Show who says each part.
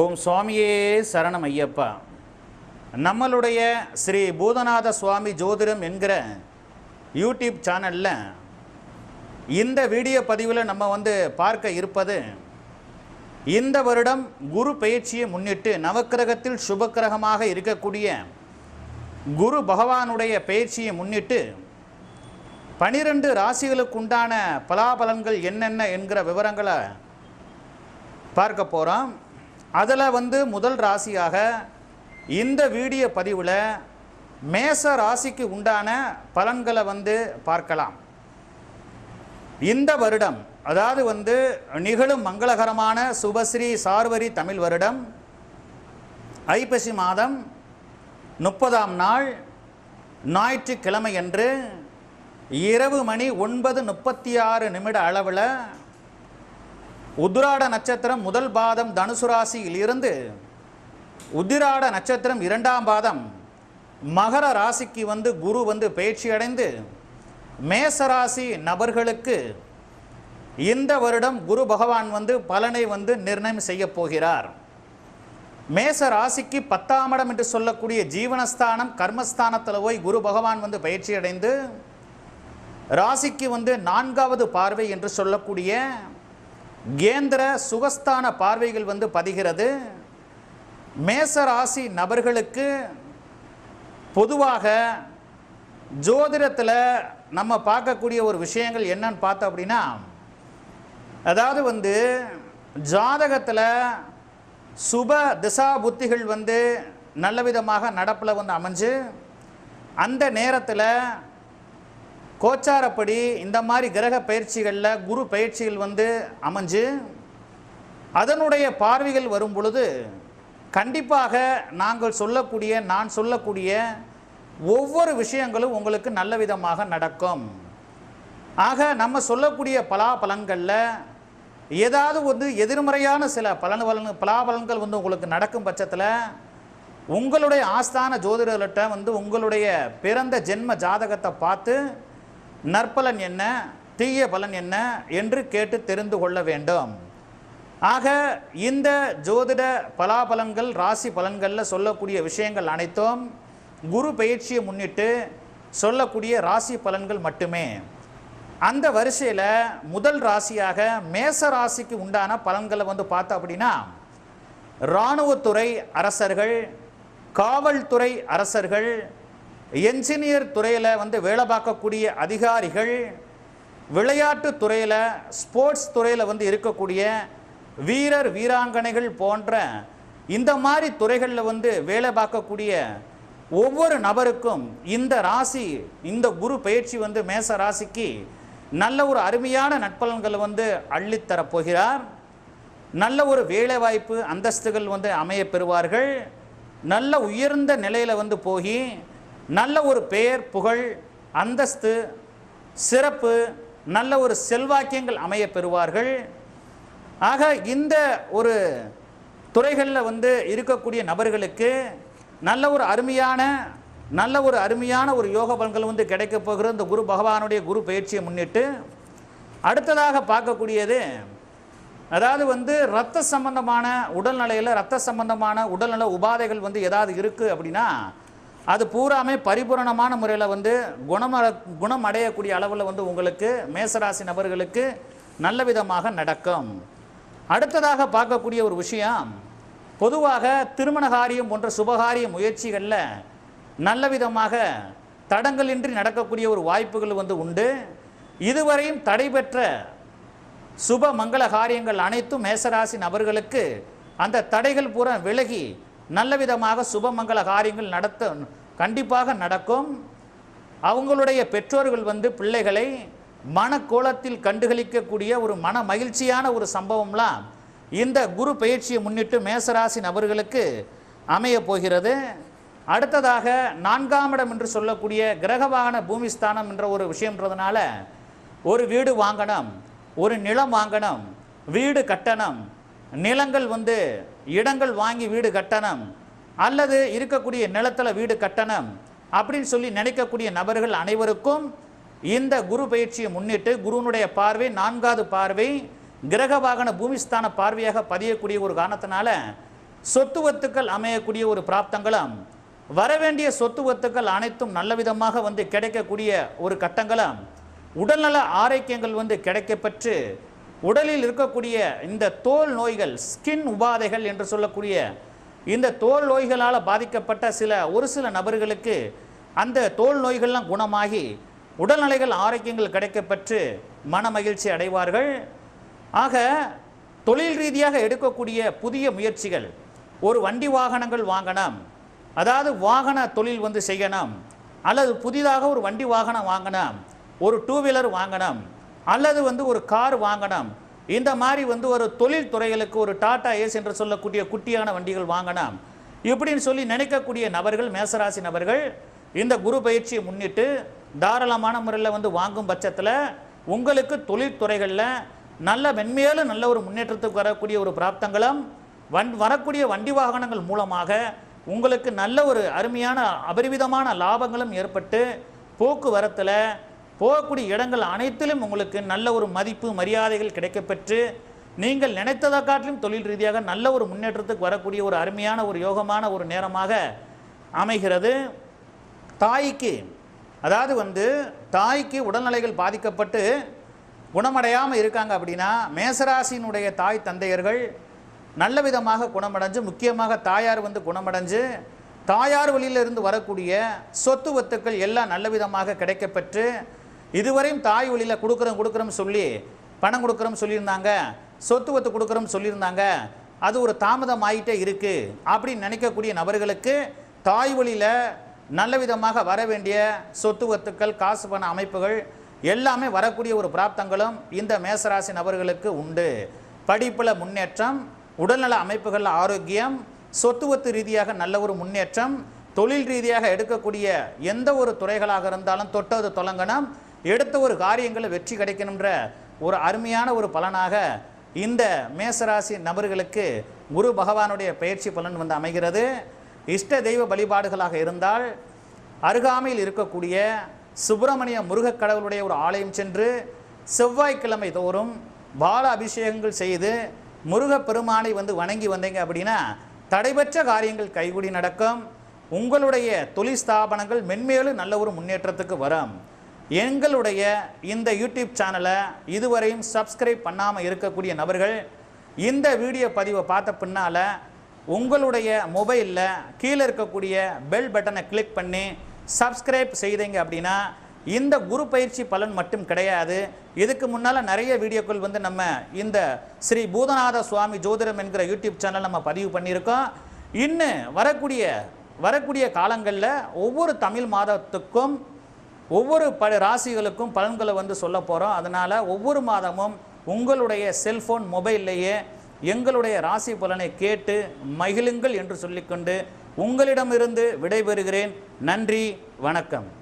Speaker 1: ஓம் சுவாமியே சரணம் ஐயப்பா. நம்மளுடைய ஸ்ரீ பூதநாத சுவாமி ஜோதிடம் என்கிற யூடியூப் சேனலில் இந்த வீடியோ பதிவில் நம்ம வந்து பார்க்க இருப்பது இந்த வருடம் குரு பயிற்சியை முன்னிட்டு நவக்கிரகத்தில் சுபக்கிரகமாக இருக்கக்கூடிய குரு பகவானுடைய பயிற்சியை முன்னிட்டு பனிரெண்டு ராசிகளுக்கு உண்டான பலாபலன்கள் என்னென்ன என்கிற விவரங்களை பார்க்க போகிறோம் அதில் வந்து முதல் ராசியாக இந்த வீடியோ பதிவில் மேச ராசிக்கு உண்டான பலன்களை வந்து பார்க்கலாம். இந்த வருடம் அதாவது வந்து நிகழும் மங்களகரமான சுபஸ்ரீ சார்வரி தமிழ் வருடம் ஐப்பசி மாதம் முப்பதாம் நாள் ஞாயிற்றுக்கிழமையன்று இரவு மணி ஒன்பது முப்பத்தி ஆறு நிமிட அளவில் உத்ராட நட்சத்திரம் முதல் பாதம் தனுசு ராசியில் இருந்து உத்திராட நட்சத்திரம் இரண்டாம் பாதம். மகர ராசிக்கு வந்து குரு வந்து பயிற்சி அடைந்து மேசராசி நபர்களுக்கு இந்த வருடம் குரு பகவான் வந்து பலனை வந்து நிர்ணயம் செய்ய போகிறார். மேச ராசிக்கு பத்தாம் இடம் என்று சொல்லக்கூடிய ஜீவனஸ்தானம் கர்மஸ்தானத்தில் போய் குரு பகவான் வந்து பயிற்சி அடைந்து ராசிக்கு வந்து நான்காவது பார்வை என்று சொல்லக்கூடிய கேந்திர சுகஸ்தான பார்வைகள் வந்து பதிகிறது. மேச ராசி நபர்களுக்கு பொதுவாக ஜோதிடத்தில் நம்ம பார்க்கக்கூடிய ஒரு விஷயங்கள் என்னன்னு பார்த்தோம் அப்படின்னா அதாவது வந்து ஜாதகத்தில் சுப திசா புத்திகள் வந்து நல்ல விதமாக நடப்பில் வந்து அமைஞ்சு அந்த நேரத்தில் கோச்சாரப்படி இந்த மாதிரி கிரக பயிற்சிகளில் குரு பயிற்சிகள் வந்து அமைஞ்சு அதனுடைய பார்வைகள் வரும் பொழுது கண்டிப்பாக நாங்கள் சொல்லக்கூடிய நான் சொல்லக்கூடிய ஒவ்வொரு விஷயங்களும் உங்களுக்கு நல்ல விதமாக நடக்கும். ஆக நம்ம சொல்லக்கூடிய பலாபலன்களில் ஏதாவது வந்து எதிர்மறையான சில பலன் பலன் பலாபலன்கள் வந்து உங்களுக்கு நடக்கும் பட்சத்தில் உங்களுடைய ஆஸ்தான ஜோதிடர்கிட்ட வந்து உங்களுடைய பிறந்த ஜென்ம ஜாதகத்தை பார்த்து நற்பலன் என்ன? தீய பலன் என்ன? என்று கேட்டு தெரிந்து கொள்ள வேண்டும். ஆக இந்த ஜோதிட பலாபலன்கள் ராசி பலன்களில் சொல்லக்கூடிய விஷயங்கள் அனைத்தும் குரு பயிற்சியை முன்னிட்டு சொல்லக்கூடிய ராசி பலன்கள் மட்டுமே. அந்த வரிசையில் முதல் ராசியாக மேச ராசிக்கு உண்டான பலன்களை வந்து பார்த்தோம் அப்படின்னா இராணுவத்துறை அரசர்கள் காவல்துறை அரசர்கள் என்ஜினியர் துறையில் வந்து வேலை பார்க்கக்கூடிய அதிகாரிகள் விளையாட்டு துறையில் ஸ்போர்ட்ஸ் துறையில் வந்து இருக்கக்கூடிய வீரர் வீராங்கனைகள் போன்ற இந்த மாதிரி துறைகளில் வந்து வேலை பார்க்கக்கூடிய ஒவ்வொரு நபருக்கும் இந்த ராசி இந்த குரு பயிற்சி வந்து மேச ராசிக்கு நல்ல ஒரு அருமையான நட்பலன்களை வந்து அள்ளித்தரப்போகிறார் நல்ல ஒரு வேலைவாய்ப்பு அந்தஸ்துகள் வந்து அமைய பெறுவார்கள். நல்ல உயர்ந்த நிலையில் வந்து போய் நல்ல ஒரு பெயர் புகழ் அந்தஸ்து சிறப்பு நல்ல ஒரு செல்வாக்கியங்கள் அமைய பெறுவார்கள். ஆக இந்த ஒரு துறைகளில் வந்து இருக்கக்கூடிய நபர்களுக்கு நல்ல ஒரு அருமையான நல்ல ஒரு அருமையான ஒரு யோக பலன்கள் வந்து கிடைக்க போகிற இந்த குரு பகவானுடைய குரு பயிற்சியை முன்னிட்டு அடுத்ததாக பார்க்கக்கூடியது அதாவது வந்து ரத்த சம்பந்தமான உடல்நிலையில் ரத்த சம்பந்தமான உடல்நல உபாதைகள் வந்து ஏதாவது இருக்குது அப்படின்னா அது பூராமே பரிபூரணமான முறையில் வந்து குணம குணம் அடையக்கூடிய அளவில் வந்து உங்களுக்கு மேசராசி நபர்களுக்கு நல்ல விதமாக நடக்கும். அடுத்ததாக பார்க்கக்கூடிய ஒரு விஷயம் பொதுவாக திருமண காரியம் போன்ற சுபகாரிய முயற்சிகளில் நல்ல விதமாக தடங்களின்றி நடக்கக்கூடிய ஒரு வாய்ப்புகள் வந்து உண்டு. இதுவரையும் தடைபெற்ற சுப மங்கள காரியங்கள் அனைத்தும் மேசராசி நபர்களுக்கு அந்த தடைகள் பூரா விலகி நல்ல விதமாக சுபமங்கல காரியங்கள் நடத்த கண்டிப்பாக நடக்கும். அவங்களுடைய பெற்றோர்கள் வந்து பிள்ளைகளை மனக்கோலத்தில் கண்டுகளிக்கக்கூடிய ஒரு மன மகிழ்ச்சியான ஒரு சம்பவம்லாம் இந்த குரு பயிற்சியை முன்னிட்டு மேசராசி நபர்களுக்கு அமைய போகிறது. அடுத்ததாக நான்காம் இடம் என்று சொல்லக்கூடிய கிரகவாகன பூமிஸ்தானம் என்ற ஒரு விஷயம்ன்றதுனால ஒரு வீடு வாங்கணும் ஒரு நிலம் வாங்கணும் வீடு கட்டணம் நிலங்கள் வந்து இடங்கள் வாங்கி வீடு கட்டணும். அல்லது இருக்கக்கூடிய நிலத்தில் வீடு கட்டணும். அப்படின்னு சொல்லி நினைக்கக்கூடிய நபர்கள் அனைவருக்கும் இந்த குரு பயிற்சியை முன்னிட்டு குருவனுடைய பார்வை நான்காவது பார்வை கிரக வாகன பூமிஸ்தான பார்வையாக பதியக்கூடிய ஒரு காரணத்தினால சொத்து வத்துக்கள் அமையக்கூடிய ஒரு பிராப்தங்களும் வரவேண்டிய சொத்து வத்துக்கள் அனைத்தும் நல்ல விதமாக வந்து கிடைக்கக்கூடிய ஒரு கட்டங்களும் உடல்நல ஆரோக்கியங்கள் வந்து கிடைக்கப்பெற்று உடலில் இருக்கக்கூடிய இந்த தோல் நோய்கள் ஸ்கின் உபாதைகள் என்று சொல்லக்கூடிய இந்த தோல் நோய்களால் பாதிக்கப்பட்ட சில ஒரு சில நபர்களுக்கு அந்த தோல் நோய்கள்லாம் குணமாகி உடல்நிலைகள் ஆரோக்கியங்கள் கிடைக்கப்பெற்று மன மகிழ்ச்சி அடைவார்கள். ஆக தொழில் ரீதியாக எடுக்கக்கூடிய புதிய முயற்சிகள் ஒரு வண்டி வாகனங்கள் வாங்கணும் அதாவது வாகன தொழில் வந்து செய்யணும் அல்லது புதிதாக ஒரு வண்டி வாகனம் வாங்கணும் ஒரு டூ வீலர் வாங்கணும் அல்லது வந்து ஒரு கார் வாங்கணும். இந்த மாதிரி வந்து ஒரு தொழில் துறைகளுக்கு ஒரு டாடா ஏஸ் என்று சொல்லக்கூடிய குட்டியான வண்டிகள் வாங்கணும். இப்படின்னு சொல்லி நினைக்கக்கூடிய நபர்கள் மேசராசி நபர்கள் இந்த குரு பயிற்சியை முன்னிட்டு தாராளமான முறையில் வந்து வாங்கும் பட்சத்தில் உங்களுக்கு தொழில்துறைகளில் நல்ல மென்மேலும் நல்ல ஒரு முன்னேற்றத்துக்கு வரக்கூடிய ஒரு பிராப்தங்களும் வன் வரக்கூடிய வண்டி வாகனங்கள் மூலமாக உங்களுக்கு நல்ல ஒரு அருமையான அபரிவிதமான லாபங்களும் ஏற்பட்டு போக்குவரத்தில் போகக்கூடிய இடங்கள் அனைத்திலும் உங்களுக்கு நல்ல ஒரு மதிப்பு மரியாதைகள் கிடைக்கப்பெற்று நீங்கள் நினைத்ததை காட்டிலும் தொழில் ரீதியாக நல்ல ஒரு முன்னேற்றத்துக்கு வரக்கூடிய ஒரு அருமையான ஒரு யோகமான ஒரு நேரமாக அமைகிறது. தாய்க்கு அதாவது வந்து தாய்க்கு உடல்நிலைகள் பாதிக்கப்பட்டு குணமடையாமல் இருக்காங்க அப்படின்னா மேசராசியினுடைய தாய் தந்தையர்கள் நல்ல விதமாக குணமடைஞ்சு முக்கியமாக தாயார் வந்து குணமடைஞ்சு தாயார் வழியிலிருந்து வரக்கூடிய சொத்து வத்துக்கள் எல்லாம் நல்ல விதமாக கிடைக்கப்பெற்று இதுவரையும் தாய் வழியில் கொடுக்குறோம் கொடுக்குறோம்னு சொல்லி பணம் கொடுக்குறோம் சொல்லியிருந்தாங்க சொத்து வத்து கொடுக்குறோம்னு சொல்லியிருந்தாங்க அது ஒரு தாமதம் ஆகிட்டே இருக்குது அப்படின்னு நினைக்கக்கூடிய நபர்களுக்கு தாய் வழியில் நல்ல விதமாக வர வேண்டிய சொத்து வத்துக்கள் காசு பண அமைப்புகள் எல்லாமே வரக்கூடிய ஒரு பிராப்தங்களும் இந்த மேசராசி நபர்களுக்கு உண்டு. படிப்பில் முன்னேற்றம் உடல்நல அமைப்புகள் ஆரோக்கியம் சொத்துவத்து ரீதியாக நல்ல ஒரு முன்னேற்றம் தொழில் ரீதியாக எடுக்கக்கூடிய எந்த ஒரு துறைகளாக இருந்தாலும் தொட்டது தொலங்கணும். எடுத்த ஒரு காரியங்களில் வெற்றி கிடைக்கணுன்ற ஒரு அருமையான ஒரு பலனாக இந்த மேசராசி நபர்களுக்கு குரு பகவானுடைய பயிற்சி பலன் வந்து அமைகிறது. இஷ்ட தெய்வ வழிபாடுகளாக இருந்தால் அருகாமையில் இருக்கக்கூடிய சுப்பிரமணிய முருகக் கடவுளுடைய ஒரு ஆலயம் சென்று செவ்வாய்க்கிழமை தோறும் பால அபிஷேகங்கள் செய்து முருகப் பெருமானை வந்து வணங்கி வந்தீங்க அப்படின்னா தடைபெற்ற காரியங்கள் கைகூடி நடக்கும். உங்களுடைய தொழில் ஸ்தாபனங்கள் மென்மேலும் நல்ல ஒரு முன்னேற்றத்துக்கு வரும். எங்களுடைய இந்த யூடியூப் சேனலை இதுவரையும் சப்ஸ்கிரைப் பண்ணாமல் இருக்கக்கூடிய நபர்கள் இந்த வீடியோ பதிவை பார்த்த பின்னால் உங்களுடைய மொபைலில் கீழே இருக்கக்கூடிய பெல் பட்டனை கிளிக் பண்ணி சப்ஸ்கிரைப் செய்தீங்க அப்படின்னா இந்த குரு பயிற்சி பலன் மட்டும் கிடையாது. இதுக்கு முன்னால் நிறைய வீடியோக்கள் வந்து நம்ம இந்த ஸ்ரீ பூதநாத சுவாமி ஜோதிடம் என்கிற யூடியூப் சேனல் நம்ம பதிவு பண்ணியிருக்கோம். இன்னும் வரக்கூடிய வரக்கூடிய காலங்களில் ஒவ்வொரு தமிழ் மாதத்துக்கும் ஒவ்வொரு ப ராசிகளுக்கும் பலன்களை வந்து சொல்ல போகிறோம் அதனால் ஒவ்வொரு மாதமும் உங்களுடைய செல்ஃபோன் மொபைல்லையே எங்களுடைய ராசி பலனை கேட்டு மகிழுங்கள் என்று சொல்லிக்கொண்டு உங்களிடமிருந்து விடைபெறுகிறேன். நன்றி வணக்கம்.